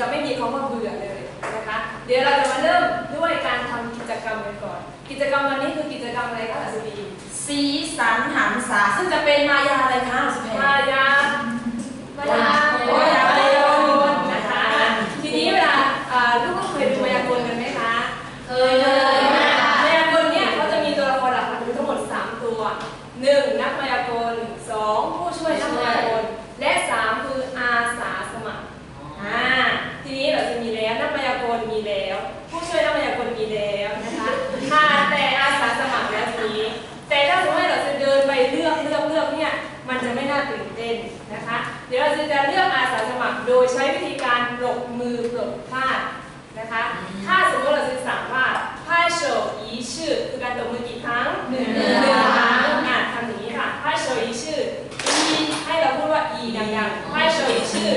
จะไม่มีคำว่าเบื่อเลยนะคะ เดี๋ยวเราจะมาเริ่มด้วยการทำกิจกรรมกันก่อน กิจกรรมวันนี้คือกิจกรรมอะไรคะอัศวีสีสันหันษาซึ่งจะเป็นมายาอะไรคะอัศวีมายามายา เราจะเลือกอาสาสมัครโดยใช้วิธีการปลบมือปลบผ้านะคะ ถ้าสมมติเราสื่อารว่าผ้าโชยีชื่อคือการตบมือกี่ครั้งหนึ่งครั้งอ่นทำอย่างนี้ค่ะผ้าโชยีชื่ออีให้เราพูดว่าอีดังๆผ้าโชยีชื่อ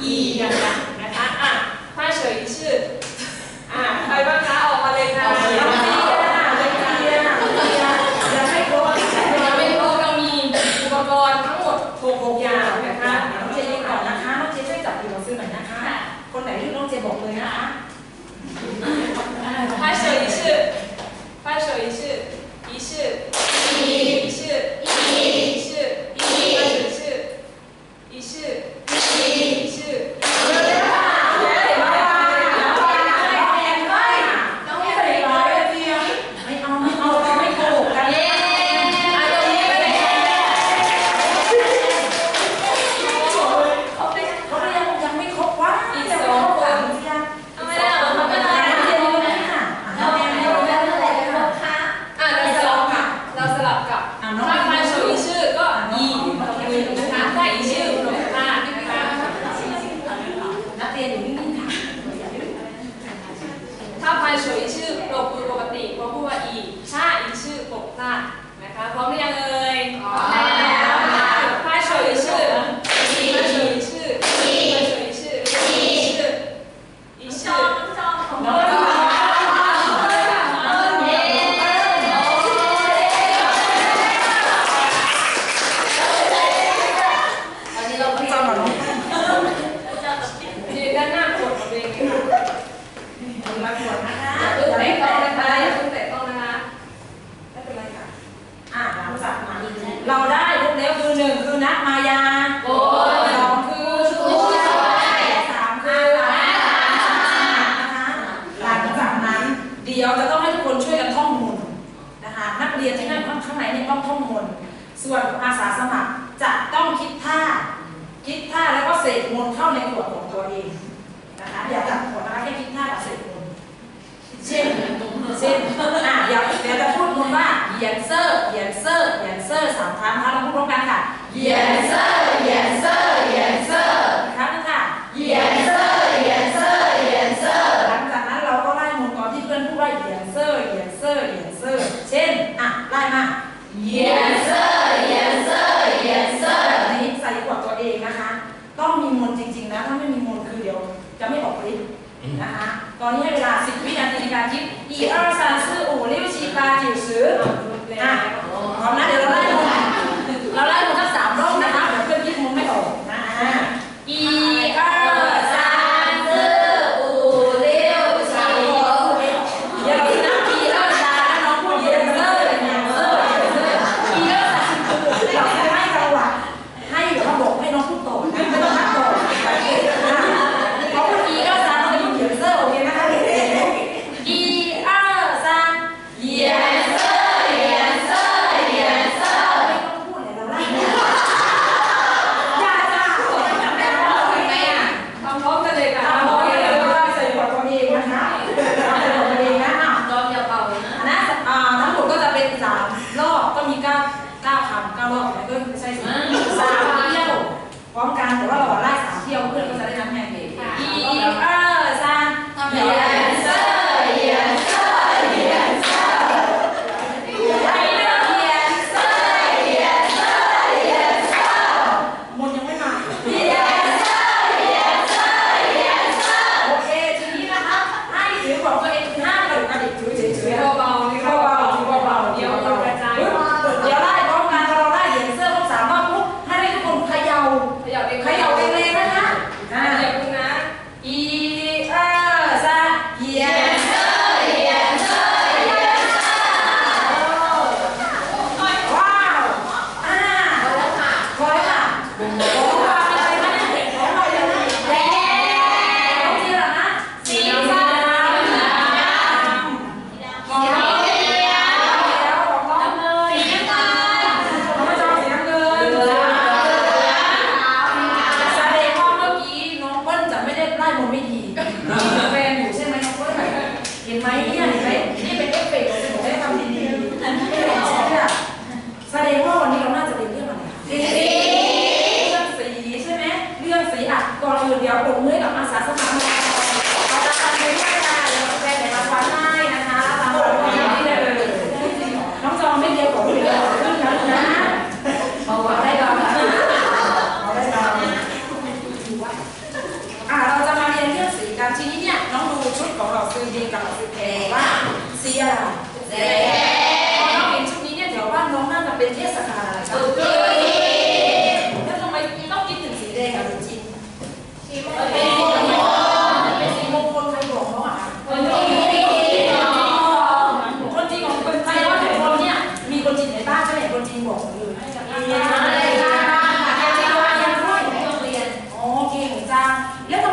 Yeah. ดี๋ยวจะต้องให้ทุกคนช่วยกันท่องมนต์นะคะนักเรียนที่นั่งข้างในเนี่ต้องท่องมนต์ส่วนอาสาสมัครจะต้องคิดท่า คิดท่าแล้วก็เสกมนเข้าในขวดของตัวเองนะคะอย่าตับขวดนะคะแค่คิดท่ากับเสกมนเช่นเช่นอะเดี๋ยวเดี๋ยวจะพูดมนว่าเหยียนเซอร์เหยียนเซอร์เหยียนเซอร์สามครั้งนะคะเราพูดร้อมกันค่ะเหยียนเซอร์เหยียนเซอร์ ตอนนี้ให้เวลา 10 วินาทีในการคิด1 2 3 4 5 6 7 8 9 10อะพร้อมนะเดี๋ยวเราไล่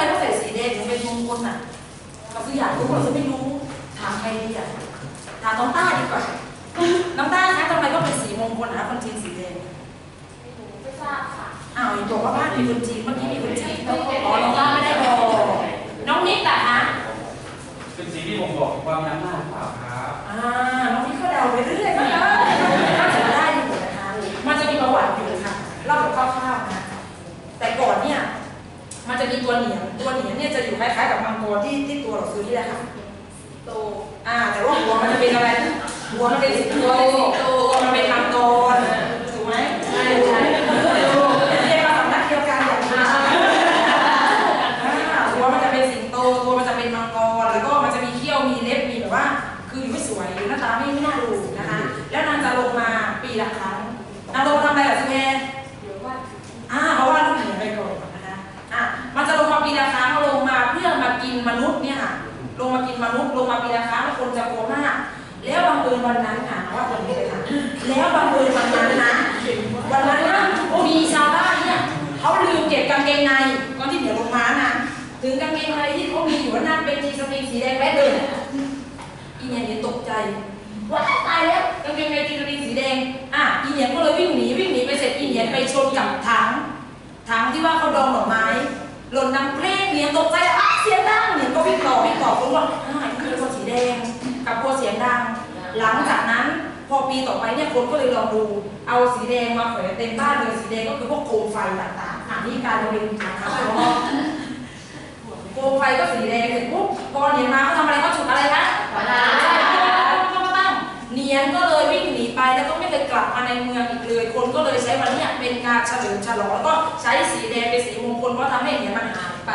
ไมต้องใส่สีแดงถึงเป็นมงคลอะเราคืออยากรู้เรจะไม่รู้ถามใครดีอะถามน้องต้าดีกว่าน้องต้าคะทำไมต้องเป็นสีมงคลนะคนจีนสีแดงไม่รู้ไม่ทราบค่ะอ้าวบอกว่าบ้านมีคนจีนเมื่อกี้มีคนจีนต้องขอน้องต้าไม่ได้บอกน้องนิดอะฮะเป็นสีที่ผมบอกความยั้ำหน้าขาครับอ่าน้องนิดก็เดาไปเรื่อย ตัวเหนียงตัวเหนียงเนี่ยจะอยู่คล้ายๆกับมังกรที่ที่ตัวเราซื้อที่แรกค่ะโตอ่า แต่ว่าหัวมันจะเป็นอะไรหัวมันเป็นสิงโตตัวมันเป็นมังกรถูกไหมใช่ใช่ เฉลิมฉลองแล้วก็ใช้สีแดงเป็นสีมงคลเพราะทำให้เนี่ยมันหายไป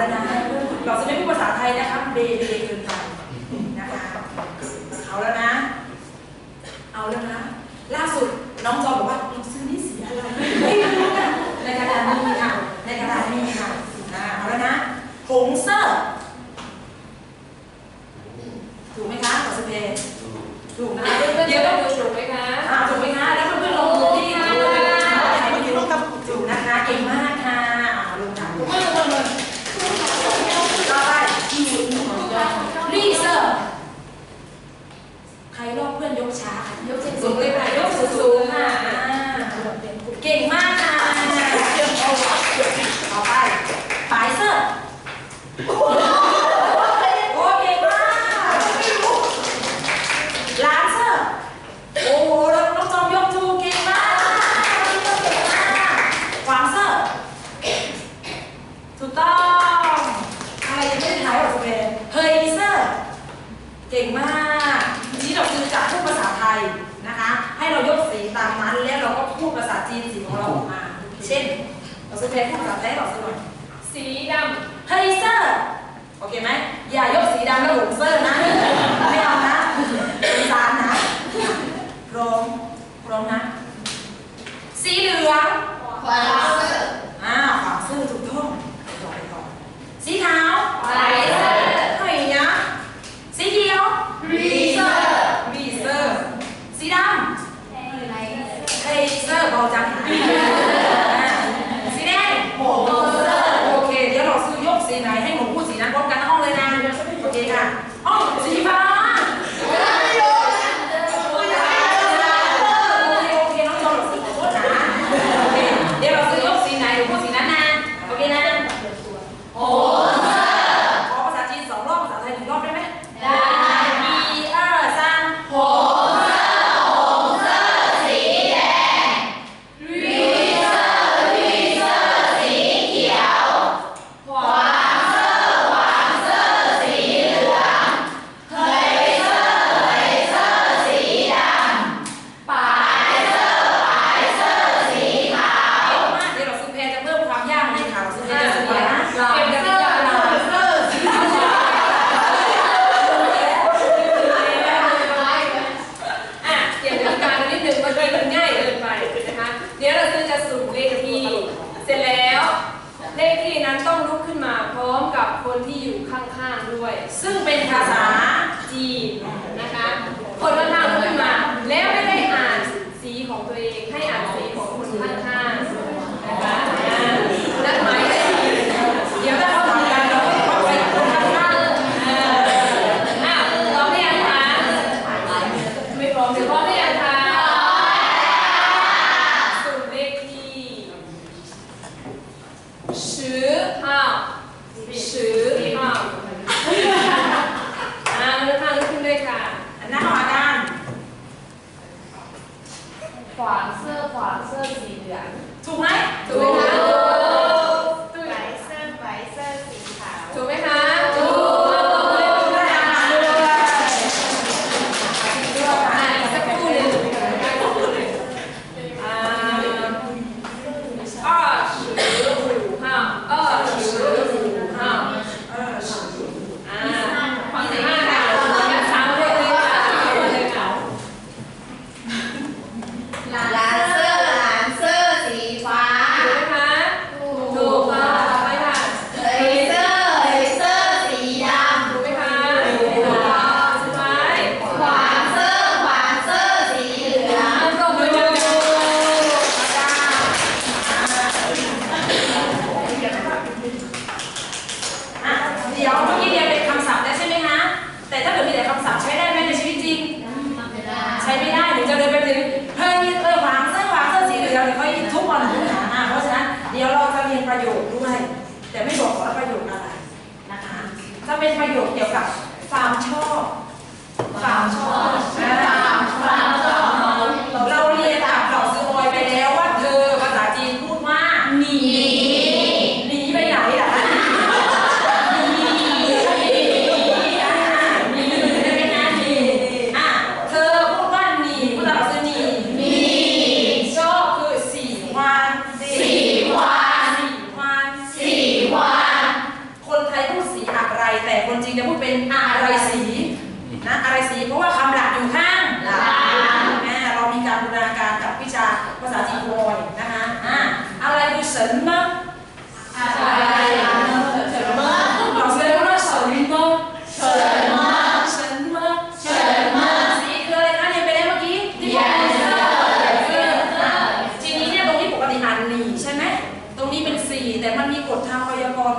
แล้วนะเราจะไม่พูดภาษาไทยนะครับเบเบเกินไป ต้องลุกขึ้นมาพร้อมกับคนที่อยู่ข้างๆด้วย ซึ่งเป็นภาษาจีนนะคะคนละ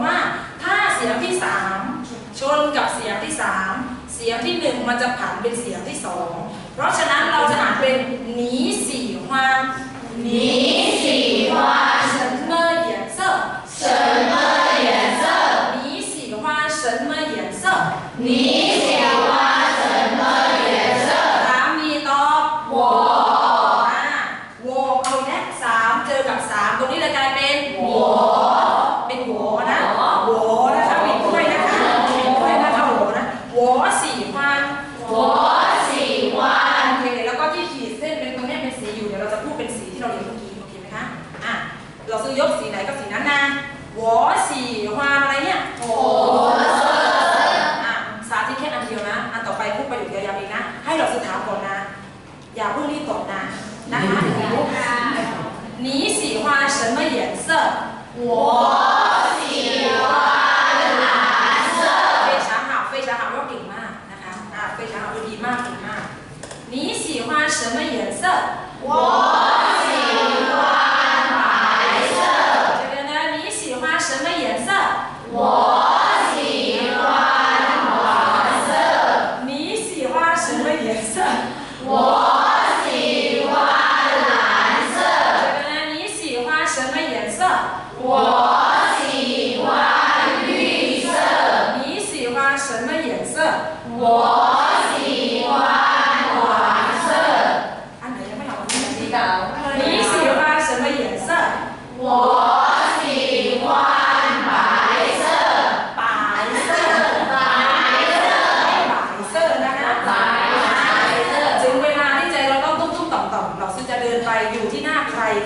ว่าถ้าเสียงที่สามชนกับเสียงที่สามเสียงที่หนึ่งมันจะผันเป็นเสียงที่สองเพราะฉะนั้นเราจะอ่านเป็นหนีสี่ความหนี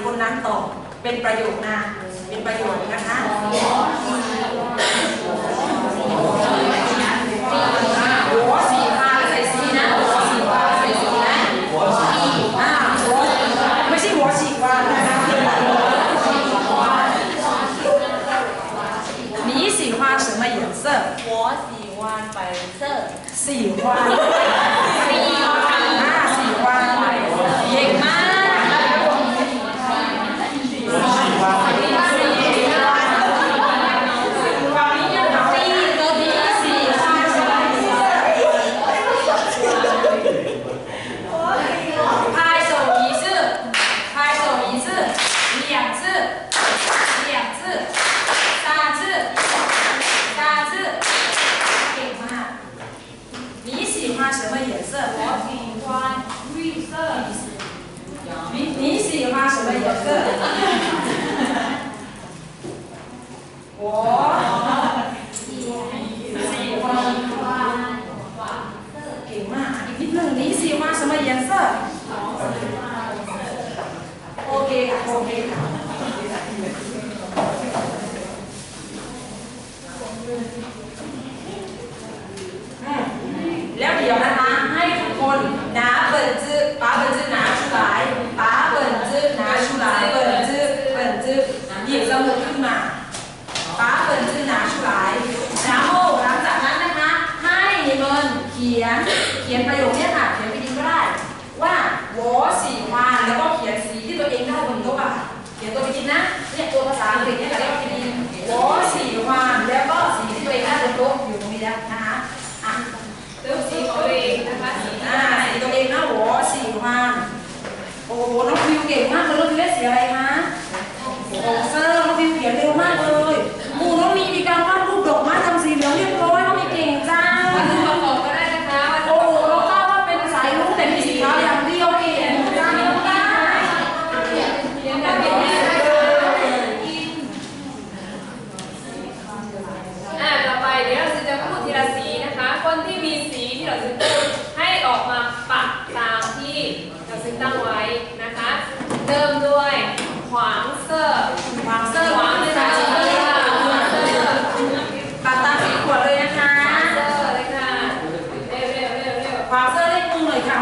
คนนั้นตอบเป็นประโยชน์นะ เป็นประโยชน์นะคะ你喜欢什么สี？我喜欢白色。喜欢。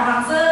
มื